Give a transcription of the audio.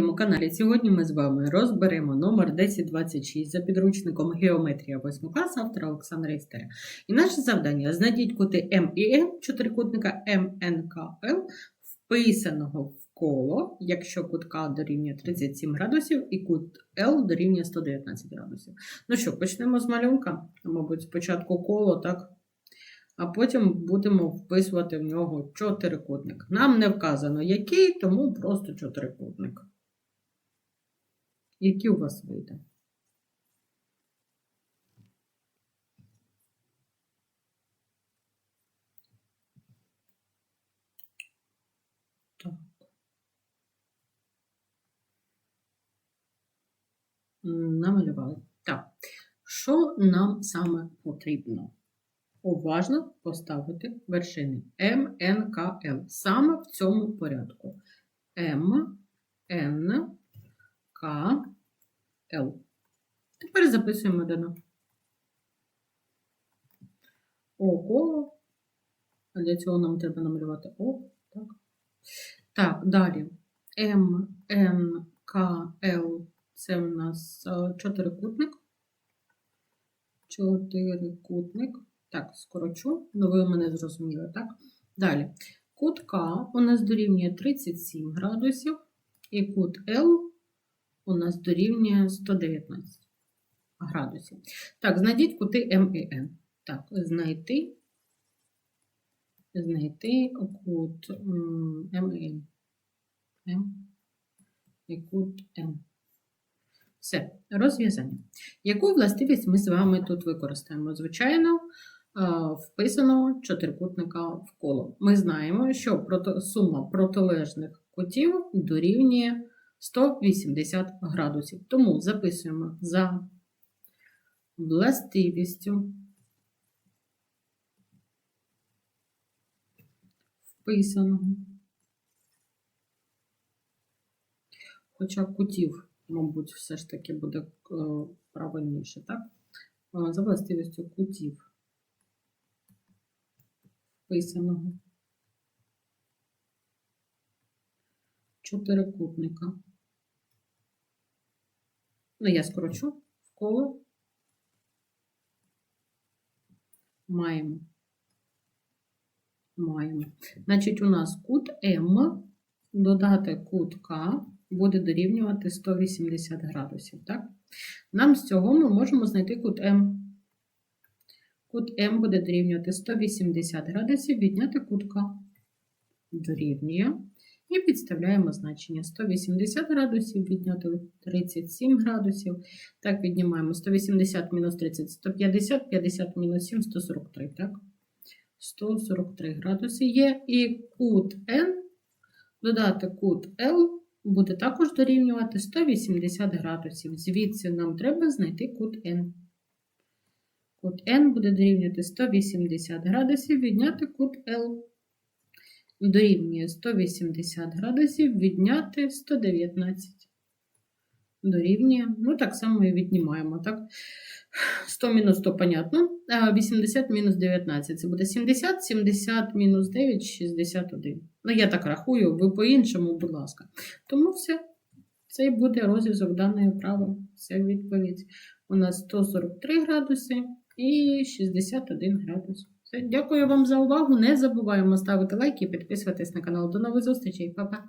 каналі. Сьогодні ми з вами розберемо номер 1026 за підручником Геометрія 8 класу автора Олександра Істеря. І наше завдання знайдіть кути М і Н чотирикутника МНКЛ, вписаного в коло, якщо кут К дорівнює 37 градусів і кут Л дорівнює 119 градусів. Ну що, почнемо з малюнка. Мабуть, спочатку коло, так? а потім будемо вписувати в нього чотирикутник. Нам не вказано який, тому просто чотирикутник. Який у вас вийде? Так. Намалювали. Так. Що нам саме потрібно? уважно поставити вершини М, Н, К, Л. Саме в цьому порядку. М, Н, К, Л. Тепер записуємо дано. О, коло. А для цього нам треба намалювати О. Так, так далі. М, Н, К, Л. Це у нас е, чотирикутник. Чотирикутник. Так, скорочу, ну ви мене зрозуміли, так? Далі. Кут К у нас дорівнює 37 градусів, і кут Л у нас дорівнює 119 градусів. Так, знайдіть кути М і Н. Так, знайти, знайти кут М і Н. М і кут М. Все, розв'язання. Яку властивість ми з вами тут використаємо? Звичайно, вписаного чотирикутника в коло. Ми знаємо, що сума протилежних кутів дорівнює 180 градусів. Тому записуємо за властивістю вписаного. Хоча кутів, мабуть, все ж таки буде е, правильніше, так? За властивістю кутів вписаного чотирикутника. Ну, я скорочу в коло. Маємо. Маємо. Значить, у нас кут М додати кут К буде дорівнювати 180 градусів. Так? Нам з цього ми можемо знайти кут М. Кут М буде дорівнювати 180 градусів, відняти кутка дорівнює. І підставляємо значення 180 градусів, відняти 37 градусів. Так, віднімаємо 180 мінус 30, 150, 50 мінус 7, 143. так? 143 градуси є. І кут N, додати кут L буде також дорівнювати 180 градусів. Звідси нам треба знайти кут N. Кут N буде дорівнювати 180 градусів, відняти кут L. Дорівнює 180 градусів, відняти 119. Дорівнює, ну, так само і віднімаємо, так? 100 мінус 100, понятно. 80 мінус 19. Це буде 70, 70 мінус 9, 61. Ну, я так рахую, ви по-іншому, будь ласка. Тому все. Це буде розв'язок даної вправи. Це відповідь. У нас 143 градуси і 61 градус. Дякую вам за увагу. Не забуваємо ставити лайки і підписуватись на канал. До нових зустрічей, Па-па!